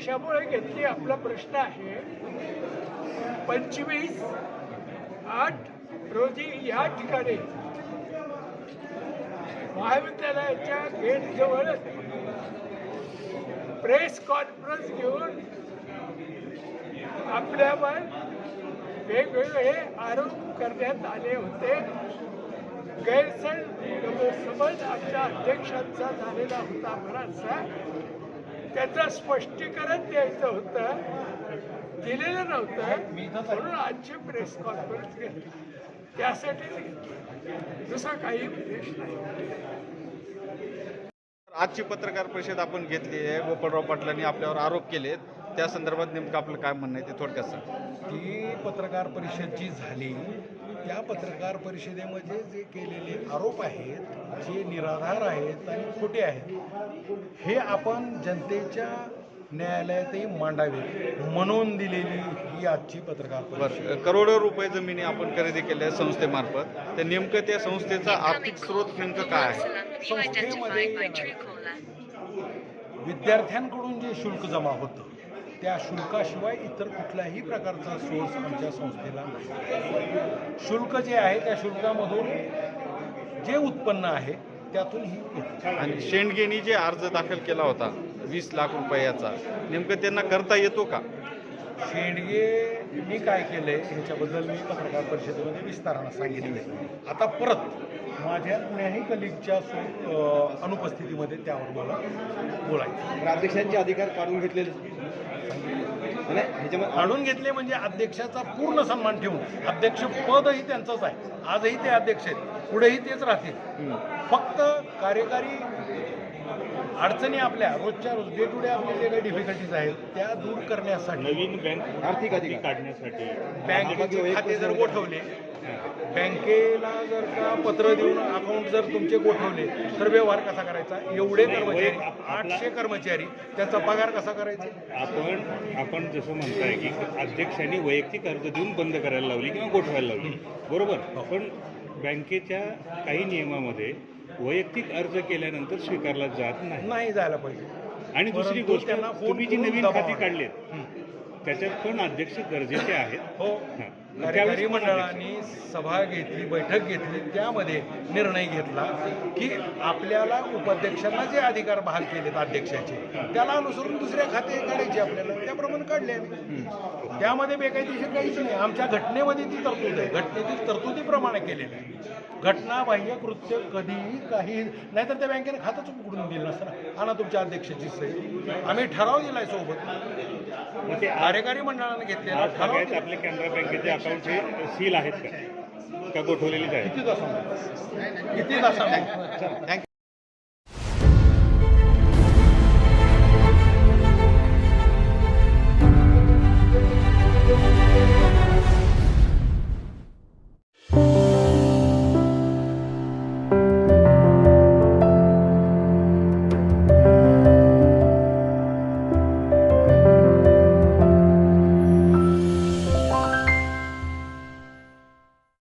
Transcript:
घेतली आपला प्रश्न आहे. पंचवीस आठ रोजी या ठिकाणी महाविद्यालयाच्या गेट जवळ प्रेस कॉन्फरन्स घेऊन आपल्यावर वेगवेगळे आरोप करण्यात आले होते. गैरसमज आमच्या अध्यक्षांचा झालेला होता बराचसा. त्याचं स्पष्टीकरण द्यायचं होतं. दिलेलं नव्हतं. म्हणून आजची प्रेस कॉन्फरन्स घेतली. त्यासाठीच घेतली दुसरा काही उद्देश नाही. आजची पत्रकार परिषद आपण घेतली आहे. गोपाळराव पाटलांनी आपल्यावर आरोप केलेत. त्या संदर्भात नेमकं आपलं काय म्हणणं आहे ते थोडक्यात सांग. ती पत्रकार परिषद जी झाली त्या पत्रकार परिषदेमध्ये जे केलेले आरोप आहेत जे निराधार आहेत आणि खोटे आहेत हे आपण जनतेच्या न्यायालयातही मांडावे म्हणून दिलेली ही आजची पत्रकार परिषद. बरं करोडो रुपये जमिनी आपण खरेदी केल्या संस्थेमार्फत. तर नेमकं त्या संस्थेचा आर्थिक स्रोत नेमकं काय आहे? संस्थेमध्ये विद्यार्थ्यांकडून जे शुल्क जमा होतं त्या शुल्काशिवाय इतर कुठल्याही प्रकारचा सोर्स आमच्या संस्थेला शुल्क जे आहे त्या शुल्कामधून जे उत्पन्न आहे त्यातून ही आणि शेंडगेनी जे अर्ज दाखल केला होता वीस लाख रुपयाचा नेमकं त्यांना करता येतो का? शेंडगेंनी काय केलंय ह्याच्याबद्दल मी पत्रकार परिषदेमध्ये विस्तारानं सांगितलंय. आता परत माझ्या कुण्याही कलिगच्या सु- अनुपस्थितीमध्ये त्यावर मला बोलायचं अध्यक्षांचे अधिकार काढून घेतलेले. ह्याच्यामध्ये काढून घेतले म्हणजे अध्यक्षाचा पूर्ण सन्मान ठेवून अध्यक्ष पदही त्यांचंच आहे. आजही ते अध्यक्ष आहेत पुढेही तेच राहतील. फक्त कार्यकारी अडचणी आपल्या रोजच्या रोज डे टू डे आपले जे काही डिफिकल्टीज आहेत त्या दूर करण्यासाठी नवीन बँक आर्थिक अधिकार. काढण्यासाठी. बँकेचे खाते जर गोठवले बँकेला जर का पत्र देऊन अकाउंट जर तुमचे गोठवले तर व्यवहार कसा करायचा? एवढे कर्मचारी आठशे कर्मचारी त्याचा पगार कसा करायचा? आपण आपण जसं म्हणताय की अध्यक्षांनी वैयक्तिक अर्ज देऊन बंद करायला लावली किंवा गोठवायला लावली. बरोबर? पण बँकेच्या काही नियमामध्ये वैयक्तिक अर्ज केल्यानंतर स्वीकारला जात नाही. नाही जायला पाहिजे. आणि दुसरी परंतु गोष्ट त्यांना फोन तुम्ही जी करून नवीन दबाव खाती आणा. काढलीत त्याच्यात पण अध्यक्ष गरजेचे आहेत? हो. हां. कार्यकारी? मंडळाने सभा घेतली बैठक घेतली त्यामध्ये निर्णय घेतला की आपल्याला उपाध्यक्षांना जे अधिकार बहाल केलेत अध्यक्षाचे त्याला अनुसरून दुसऱ्या खाते काढायचे आपल्याला. त्याप्रमाणे काढले आम्ही. त्यामध्ये बेकायदेशीर काहीच नाही. आमच्या घटनेमध्ये ती तरतूद आहे. घटनेतील तरतुदीप्रमाणे केलेलं आहे घटनाबाह्य कृत्य कधीही काही नाहीतर त्या बँकेने खातंच उघडून दिलं नसतं ना. आणा तुमच्या अध्यक्षाची सही. आम्ही ठराव दिलाय सोबत. कार्यकारी मंडळाने घेतलेला ठराव सगळ्यात दिला. आपले कॅनरा बँकेचे अकाउंट हे सील आहेत का का गोठवलेलेच आहेत. किती तास किती तास